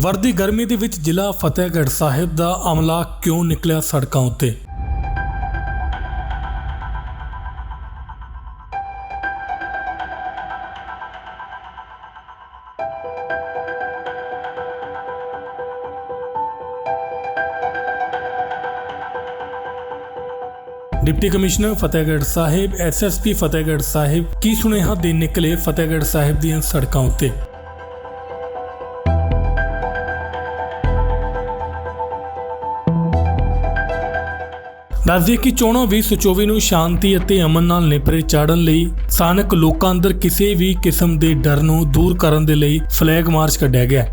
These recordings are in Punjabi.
ਵਰਦੀ ਗਰਮੀ ਦੇ ਵਿੱਚ ਜ਼ਿਲ੍ਹਾ ਫਤਿਹਗੜ੍ਹ ਸਾਹਿਬ ਦਾ ਅਮਲਾ ਕਿਉਂ ਨਿਕਲਿਆ ਸੜਕਾਂ ਉੱਤੇ? Deputy commissioner Fatehgarh Sahib SSP Fatehgarh Sahib, ਕੀ ਸੁਨੇਹਾ ਦੇਣ ਨਿਕਲੇ ਫਤਿਹਗੜ੍ਹ ਸਾਹਿਬ ਦੀਆਂ ਸੜਕਾਂ ਉੱਤੇ? ਦੱਸਦੀ ਕਿ ਚੋਣਾਂ 2024 ਨੂੰ ਸ਼ਾਂਤੀ ਅਤੇ ਅਮਨ ਨਾਲ ਨਿਪਰੇ ਚਾੜਨ ਲਈ ਸਥਾਨਕ ਲੋਕਾਂ ਅੰਦਰ ਕਿਸੇ ਵੀ ਕਿਸਮ ਦੇ ਡਰ ਨੂੰ ਦੂਰ ਕਰਨ ਦੇ ਲਈ ਫਲੈਗ ਮਾਰਚ ਕੱਢਿਆ ਗਿਆ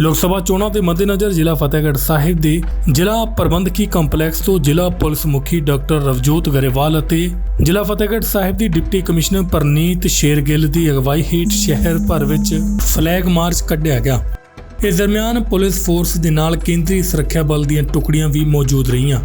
ਲੋਕ ਸਭਾ ਚੋਣਾਂ ਦੇ ਮੱਦੇਨਜ਼ਰ ਜ਼ਿਲ੍ਹਾ ਫਤਿਹਗੜ੍ਹ ਸਾਹਿਬ ਦੇ ਜ਼ਿਲ੍ਹਾ ਪ੍ਰਬੰਧਕੀ ਕੰਪਲੈਕਸ ਤੋਂ ਜ਼ਿਲ੍ਹਾ ਪੁਲਿਸ ਮੁਖੀ ਡਾਕਟਰ ਰਵਜੋਤ ਗਰੇਵਾਲ ਅਤੇ ਜ਼ਿਲ੍ਹਾ ਫਤਿਹਗੜ੍ਹ ਸਾਹਿਬ ਦੀ ਡਿਪਟੀ ਕਮਿਸ਼ਨਰ ਪਰਨੀਤ ਸ਼ੇਰਗਿੱਲ ਦੀ ਅਗਵਾਈ ਹੇਠ ਸ਼ਹਿਰ ਭਰ ਵਿੱਚ ਫਲੈਗ ਮਾਰਚ ਕੱਢਿਆ ਗਿਆ। ਇਸ ਦਰਮਿਆਨ ਪੁਲਿਸ ਫੋਰਸ ਦੇ ਨਾਲ ਕੇਂਦਰੀ ਸੁਰੱਖਿਆ ਬਲ ਦੀਆਂ ਟੁਕੜੀਆਂ ਵੀ ਮੌਜੂਦ ਰਹੀਆਂ।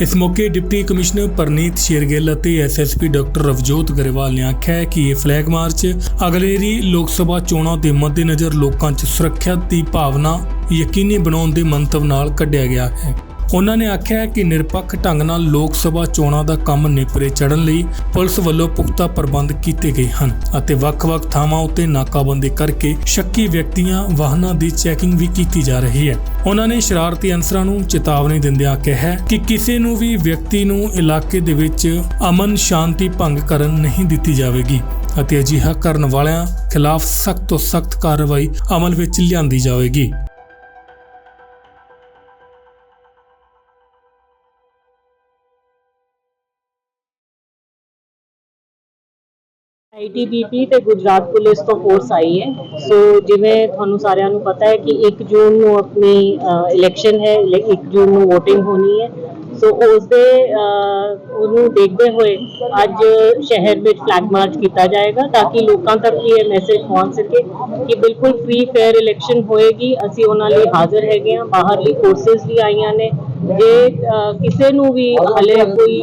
ਇਸ ਮੌਕੇ ਡਿਪਟੀ ਕਮਿਸ਼ਨਰ ਪਰਨੀਤ ਸ਼ੇਰਗਿੱਲ ਅਤੇ ਐਸਐਸਪੀ ਡਾਕਟਰ ਰਵਜੋਤ ਗਰੇਵਾਲ ਨੇ ਆਖਿਆ ਕਿ ਇਹ ਫਲੈਗ ਮਾਰਚ ਅਗਲੇਰੀ ਲੋਕ ਸਭਾ ਚੋਣਾਂ ਦੇ ਮੱਦੇਨਜ਼ਰ ਲੋਕਾਂ 'ਚ ਸੁਰੱਖਿਆ ਦੀ ਭਾਵਨਾ ਯਕੀਨੀ ਬਣਾਉਣ ਦੇ ਮੰਤਵ ਨਾਲ ਕੱਢਿਆ ਗਿਆ ਹੈ। ਉਹਨਾਂ ਨੇ ਆਖਿਆ ਕਿ ਨਿਰਪੱਖ ਢੰਗ ਨਾਲ ਲੋਕ ਸਭਾ ਚੋਣਾਂ ਦਾ ਕੰਮ ਨੇਪਰੇ ਚੜ੍ਹਨ ਲਈ ਪੁਲਿਸ ਵੱਲੋਂ ਪੁਖਤਾ ਪ੍ਰਬੰਧ ਕੀਤੇ ਗਏ ਹਨ ਅਤੇ ਵੱਖ-ਵੱਖ ਥਾਵਾਂ ਉੱਤੇ ਨਾਕਾਬੰਦੀ ਕਰਕੇ ਸ਼ੱਕੀ ਵਿਅਕਤੀਆਂ ਵਾਹਨਾਂ ਦੀ ਚੈਕਿੰਗ ਵੀ ਕੀਤੀ ਜਾ ਰਹੀ ਹੈ। ਉਹਨਾਂ ਨੇ ਸ਼ਰਾਰਤੀ ਅਨਸਰਾਂ ਨੂੰ ਚੇਤਾਵਨੀ ਦਿੰਦਿਆਂ ਕਿਹਾ ਕਿ ਕਿਸੇ ਨੂੰ ਵੀ ਵਿਅਕਤੀ ਨੂੰ ਇਲਾਕੇ ਦੇ ਵਿੱਚ ਅਮਨ ਸ਼ਾਂਤੀ ਭੰਗ ਕਰਨ ਨਹੀਂ ਦਿੱਤੀ ਜਾਵੇਗੀ ਅਤੇ ਅਜਿਹਾ ਕਰਨ ਵਾਲਿਆਂ ਖਿਲਾਫ ਸਖਤ ਤੋਂ ਸਖਤ ਕਾਰਵਾਈ ਅਮਲ ਵਿੱਚ ਲਿਆਂਦੀ ਜਾਵੇਗੀ। ਆਈਟੀਬੀਪੀ ਤੇ ਗੁਜਰਾਤ ਪੁਲਿਸ ਤੋਂ ਫੋਰਸ ਆਈ ਹੈ। ਸੋ ਜਿਵੇਂ ਤੁਹਾਨੂੰ ਸਾਰਿਆਂ ਨੂੰ ਪਤਾ ਹੈ ਕਿ 1 ਜੂਨ ਨੂੰ ਆਪਣੀ ਇਲੈਕਸ਼ਨ ਹੈ 1 ਜੂਨ ਨੂੰ VOTING ਹੋਣੀ ਹੈ। ਸੋ ਉਸ ਦੇ ਉਹਨੂੰ ਦੇਖਦੇ ਹੋਏ ਅੱਜ ਸ਼ਹਿਰ ਵਿੱਚ ਫਲੈਗ ਮਾਰਚ ਕੀਤਾ ਜਾਏਗਾ ਤਾਂ ਕਿ ਲੋਕਾਂ ਤੱਕ ਵੀ ਇਹ ਮੈਸੇਜ ਪਹੁੰਚ ਸਕੇ ਕਿ ਬਿਲਕੁਲ ਫ੍ਰੀ ਫੇਅਰ ਇਲੈਕਸ਼ਨ ਹੋਏਗੀ। ਅਸੀਂ ਉਹਨਾਂ ਲਈ ਹਾਜ਼ਰ ਹੈਗੇ ਹਾਂ। ਬਾਹਰਲੀ ਫੋਰਸਸ ਵੀ ਆਈਆਂ ਨੇ। ਜੇ ਕਿਸੇ ਨੂੰ ਵੀ ਹਲੇ ਕੋਈ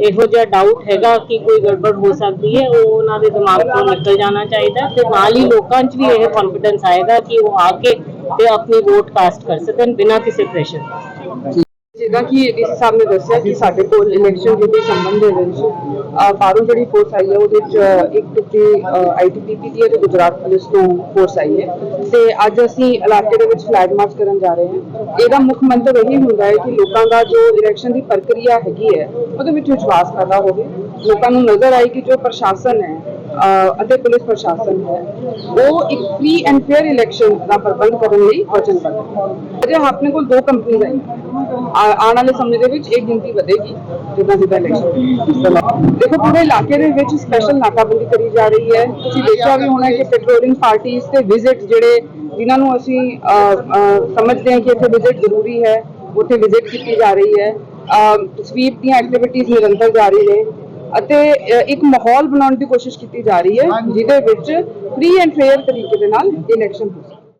ਇਹੋ ਜਿਹਾ ਡਾਊਟ ਹੈਗਾ ਕਿ ਕੋਈ ਗੜਬੜ ਹੋ ਸਕਦੀ ਹੈ, ਉਹ ਉਹਨਾਂ ਦੇ ਦਿਮਾਗ ਤੋਂ ਨਿਕਲ ਜਾਣਾ ਚਾਹੀਦਾ ਤੇ ਨਾਲ ਹੀ ਲੋਕਾਂ 'ਚ ਵੀ ਇਹ ਕੌਨਫੀਡੈਂਸ ਆਏਗਾ ਕਿ ਉਹ ਆ ਕੇ ਤੇ ਆਪਣੀ ਵੋਟ ਕਾਸਟ ਕਰ ਸਕਣ ਬਿਨਾਂ ਕਿਸੇ ਪ੍ਰੈਸ਼ਰ ਦੇ ਜਿੱਦਾਂ ਕਿ ਇਸ ਸਾਹਿਬ ਨੇ ਦੱਸਿਆ ਕਿ ਸਾਡੇ ਕੋਲ ਇਲੈਕਸ਼ਨ ਦੇ ਸੰਬੰਧ ਦੇ ਵਿੱਚ ਅਹ, ਬਾਹਰੋਂ ਜਿਹੜੀ ਫੋਰਸ ਆਈ ਹੈ ਉਹਦੇ ਵਿੱਚ ਅਹ, ਇੱਕ ਟੁਕੜੀ ਆਈਟੀਪੀਪੀ ਦੀ ਹੈ ਤੇ ਗੁਜਰਾਤ ਪੁਲਿਸ ਤੋਂ ਫੋਰਸ ਆਈ ਹੈ। ਤੇ ਅੱਜ ਅਸੀਂ ਇਲਾਕੇ ਦੇ ਵਿੱਚ ਫਲੈਗ ਮਾਰਚ ਕਰਨ ਜਾ ਰਹੇ ਹਾਂ। ਇਹਦਾ ਮੁੱਖ ਮੰਤਵ ਇਹੀ ਹੁੰਦਾ ਹੈ ਕਿ ਲੋਕਾਂ ਦਾ ਜੋ ਇਲੈਕਸ਼ਨ ਦੀ ਪ੍ਰਕਿਰਿਆ ਹੈਗੀ ਹੈ ਉਹਦੇ ਵਿੱਚ ਵਿਸ਼ਵਾਸ ਪੈਦਾ ਹੋਵੇ। ਲੋਕਾਂ ਨੂੰ ਨਜ਼ਰ ਆਏ ਕਿ ਜੋ ਪ੍ਰਸ਼ਾਸਨ ਹੈ ਅਤੇ ਪੁਲਿਸ ਪ੍ਰਸ਼ਾਸਨ ਹੈ। ਉਹ ਇੱਕ ਫ੍ਰੀ ਐਂਡ ਫੇਅਰ ਇਲੈਕਸ਼ਨ ਦਾ ਪ੍ਰਬੰਧ ਕਰਨ ਲਈ ਵਚਨਬੱਧ ਹੈ ਅਜੇ ਆਪਣੇ ਕੋਲ ਦੋ ਕੰਪਨੀਆਂ ਆਈਆਂ। ਆਉਣ ਵਾਲੇ ਸਮੇਂ ਦੇ ਵਿੱਚ ਇਹ ਗਿਣਤੀ ਵਧੇਗੀ, ਜਿੱਦਾਂ ਜਿੱਦਾਂ ਇਲੈਕਸ਼ਨ ਦੇਖੋ, ਪੂਰੇ ਇਲਾਕੇ ਦੇ ਵਿੱਚ ਸਪੈਸ਼ਲ ਨਾਕਾਬੰਦੀ ਕਰੀ ਜਾ ਰਹੀ ਹੈ। ਤੁਸੀਂ ਦੇਖਿਆ ਵੀ ਹੋਣਾ ਕਿ ਪੈਟਰੋਲਿੰਗ ਪਾਰਟੀਆਂ ਤੇ ਵਿਜ਼ਿਟ ਜਿਹੜੇ ਜਿਨ੍ਹਾਂ ਨੂੰ ਅਸੀਂ ਸਮਝਦੇ ਹਾਂ ਕਿ ਇੱਥੇ ਵਿਜ਼ਿਟ ਜ਼ਰੂਰੀ ਹੈ, ਉੱਥੇ ਵਿਜ਼ਿਟ ਕੀਤੀ ਜਾ ਰਹੀ ਹੈ। ਸਵੀਪ ਦੀਆਂ ਐਕਟੀਵਿਟੀਜ਼ ਨਿਰੰਤਰ ਜਾਰੀ ਨੇ ਅਤੇ ਇੱਕ ਮਾਹੌਲ ਬਣਾਉਣ ਦੀ ਕੋਸ਼ਿਸ਼ ਕੀਤੀ ਜਾ ਰਹੀ ਹੈ ਜਿਹਦੇ ਵਿੱਚ ਫ੍ਰੀ ਐਂਡ ਫੇਅਰ ਤਰੀਕੇ ਦੇ ਨਾਲ ਇਲੈਕਸ਼ਨ ਹੋ